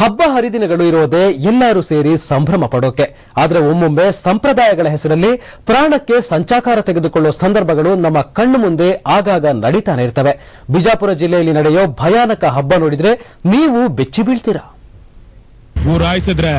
ಹಬ್ಬ ಹರಿದಿನಗಳು ಇರೋದೇ ಎಲ್ಲರೂ ಸೇರಿ ಸಂಭ್ರಮ ಪಡೋಕೆ. ಆದರೆ ಒಮ್ಮೊಮ್ಮೆ ಸಂಪ್ರದಾಯಗಳ ಹೆಸರಲ್ಲಿ ಪ್ರಾಣಕ್ಕೆ ಸಂಚಾಕಾರ ತೆಗೆದುಕೊಳ್ಳೋ ಸಂದರ್ಭಗಳು ನಮ್ಮ ಕಣ್ಣು ಮುಂದೆ ಆಗಾಗ ನಡೀತಾನೆ ಇರ್ತವೆ. ಬಿಜಾಪುರ ಜಿಲ್ಲೆಯಲ್ಲಿ ನಡೆಯೋ ಭಯಾನಕ ಹಬ್ಬ ನೋಡಿದ್ರೆ ನೀವು ಬೆಚ್ಚಿ ಬೀಳ್ತೀರಾ? ಗುರಾಯಿಸಿದ್ರೆ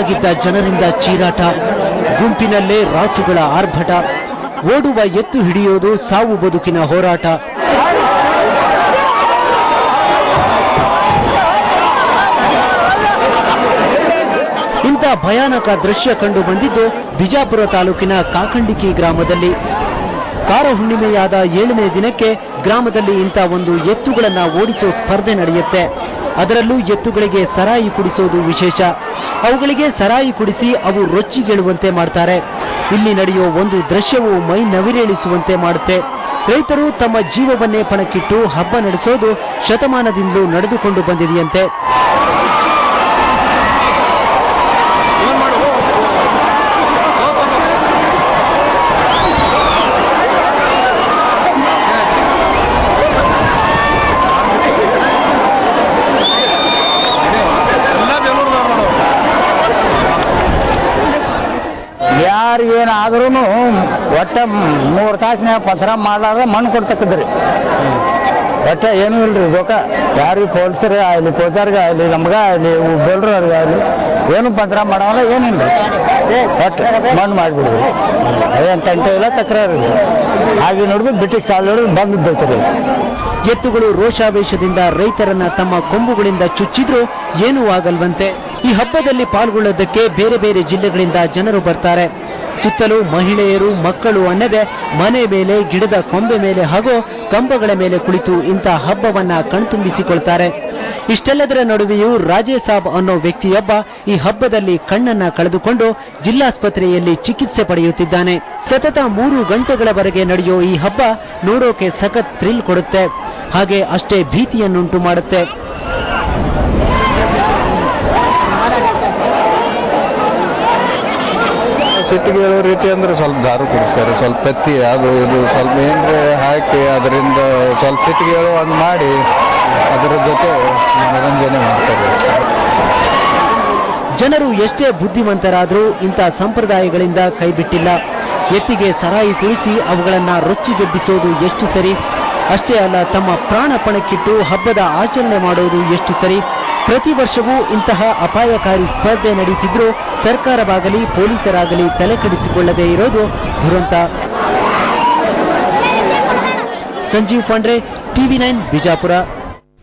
ಹಿಂಡು ಜನರಿಂದ ಚೀರಾಟ, ಗುಂಪಿನಲ್ಲೇ ರಾಸುಗಳ ಆರ್ಭಟ, ಓಡುವ ಎತ್ತು ಹಿಡಿಯೋದು ಸಾವು ಬದುಕಿನ ಹೋರಾಟ. ಇಂಥ ಭಯಾನಕ ದೃಶ್ಯ ಕಂಡು ಬಂದಿದ್ದು ಬಿಜಾಪುರ ತಾಲೂಕಿನ ಕಾಕಂಡಿಕಿ ಗ್ರಾಮದಲ್ಲಿ. ಕಾರ ಹುಣ್ಣಿಮೆಯಾದ ಏಳನೇ ದಿನಕ್ಕೆ ಗ್ರಾಮದಲ್ಲಿ ಇಂಥ ಒಂದು ಎತ್ತುಗಳನ್ನ ಓಡಿಸೋ ಸ್ಪರ್ಧೆ ನಡೆಯುತ್ತೆ. ಅದರಲ್ಲೂ ಎತ್ತುಗಳಿಗೆ ಸರಾಯಿ ಕುಡಿಸೋದು ವಿಶೇಷ. ಅವುಗಳಿಗೆ ಸರಾಯಿ ಕುಡಿಸಿ ಅವು ರೊಚ್ಚಿಗೇಳುವಂತೆ ಮಾಡ್ತಾರೆ. ಇಲ್ಲಿ ನಡೆಯುವ ಒಂದು ದೃಶ್ಯವು ಮೈ ನವಿರೇಳಿಸುವಂತೆ ಮಾಡುತ್ತೆ. ರೈತರು ತಮ್ಮ ಜೀವವನ್ನೇ ಪಣಕ್ಕಿಟ್ಟು ಹಬ್ಬ ನಡೆಸೋದು ಶತಮಾನದಿಂದಲೂ ನಡೆದುಕೊಂಡು ಬಂದಿದೆಯಂತೆ. ಯಾರಿಗೇನಾದ್ರೂ ಒಟ್ಟ ಮೂರು ತಾಸಿನಾಗ ಪಸರ ಮಾಡಲಾರ ಮಣ್ಣು ಕೊಡ್ತಕ್ಕದ್ರಿ. ಒಟ್ಟ ಏನೂ ಇಲ್ರಿ ದೋಕ ಯಾರಿಗೆ ಪೊಲೀಸರಿಗೆ ಆಗಲಿ ಪೋಸಾರ್ಗೆ ಆಗಲಿ ನಮ್ಗೆ ಆಗಲಿ ಬೆಲ್ರವ್ರಿಗೆ ಆಗಲಿ ಏನು ಪಸರ ಮಾಡಲ್ಲ ಏನಿಲ್ಲ ಒಟ್ಟು ಮಣ್ಣು ಮಾಡಿಬಿಡ್ರಿ. ಅದೇನು ತಂಟೆ ಇಲ್ಲ ತಕ್ರಾರು ಇಲ್ಲ. ಹಾಗೆ ನೋಡಿದ್ರೆ ಬ್ರಿಟಿಷ್ ಕಾಲ ಬಂದು ಬರ್ತದೆ ಎತ್ತುಗಳು ರೋಷಾವೇಶದಿಂದ ರೈತರನ್ನ ತಮ್ಮ ಕೊಂಬುಗಳಿಂದ ಚುಚ್ಚಿದ್ರು ಏನೂ ಆಗಲ್ವಂತೆ. ಈ ಹಬ್ಬದಲ್ಲಿ ಪಾಲ್ಗೊಳ್ಳೋದಕ್ಕೆ ಬೇರೆ ಬೇರೆ ಜಿಲ್ಲೆಗಳಿಂದ ಜನರು ಬರ್ತಾರೆ. ಸುತ್ತಲೂ ಮಹಿಳೆಯರು, ಮಕ್ಕಳು ಅನ್ನದೆ ಮನೆ ಮೇಲೆ ಗಿಡದ ಕೊಂಬೆ ಮೇಲೆ ಹಾಗೂ ಕಂಬಗಳ ಮೇಲೆ ಕುಳಿತು ಇಂಥ ಹಬ್ಬವನ್ನ ಕಣ್ತುಂಬಿಸಿಕೊಳ್ತಾರೆ. ಇಷ್ಟೆಲ್ಲದರ ನಡುವೆಯೂ ರಾಜೇಸಾಬ್ ಅನ್ನೋ ವ್ಯಕ್ತಿಯೊಬ್ಬ ಈ ಹಬ್ಬದಲ್ಲಿ ಕಣ್ಣನ್ನ ಕಳೆದುಕೊಂಡು ಜಿಲ್ಲಾಸ್ಪತ್ರೆಯಲ್ಲಿ ಚಿಕಿತ್ಸೆ ಪಡೆಯುತ್ತಿದ್ದಾನೆ. ಸತತ ಮೂರು ಗಂಟೆಗಳವರೆಗೆ ನಡೆಯೋ ಈ ಹಬ್ಬ ನೋಡೋಕೆ ಸಖತ್ ಥ್ರಿಲ್ ಕೊಡುತ್ತೆ. ಹಾಗೆ ಅಷ್ಟೇ ಭೀತಿಯನ್ನುಂಟು ಮಾಡುತ್ತೆ. ಸಿಟ್ಟಿಗೆ ಹೇಳೋ ರೀತಿ ಅಂದ್ರೆ ಸ್ವಲ್ಪ ದಾರು ಕುಡಿಸ್ತಾರೆ, ಸ್ವಲ್ಪ ಪೆತ್ತಿ ಅದು ಇದು ಸ್ವಲ್ಪ ಏನ್ರೆ ಹಾಕಿ ಅದರಿಂದ ಸ್ವಲ್ಪ ಸಿಟ್ಟಿಗೆ ಹೇಳೋ ಹಂಗೆ ಮಾಡಿ ಅದರ ಜೊತೆ ಮನರಂಜನೆ ಮಾಡ್ತಾರೆ. ಜನರು ಎಷ್ಟೇ ಬುದ್ಧಿವಂತರಾದರೂ ಇಂಥ ಸಂಪ್ರದಾಯಗಳಿಂದ ಕೈಬಿಟ್ಟಿಲ್ಲ. ಎತ್ತಿಗೆ ಸರಾಯಿ ಕುಳಿಸಿ ಅವುಗಳನ್ನ ರೊಚ್ಚಿಗೆಬ್ಬಿಸೋದು ಎಷ್ಟು ಸರಿ? ಅಷ್ಟೇ ಅಲ್ಲ, ತಮ್ಮ ಪ್ರಾಣಪಣಕ್ಕಿಟ್ಟು ಹಬ್ಬದ ಆಚರಣೆ ಮಾಡೋದು ಎಷ್ಟು ಸರಿ? ಪ್ರತಿ ವರ್ಷವೂ ಇಂತಹ ಅಪಾಯಕಾರಿ ಸ್ಪರ್ಧೆ ನಡೆಯುತ್ತಿದ್ದರೂ ಸರ್ಕಾರವಾಗಲಿ ಪೊಲೀಸರಾಗಲಿ ತಲೆಕೆಡಿಸಿಕೊಳ್ಳದೇ ಇರೋದು ದುರಂತ. Sanjeev Pandre, TV nine, Bijapur.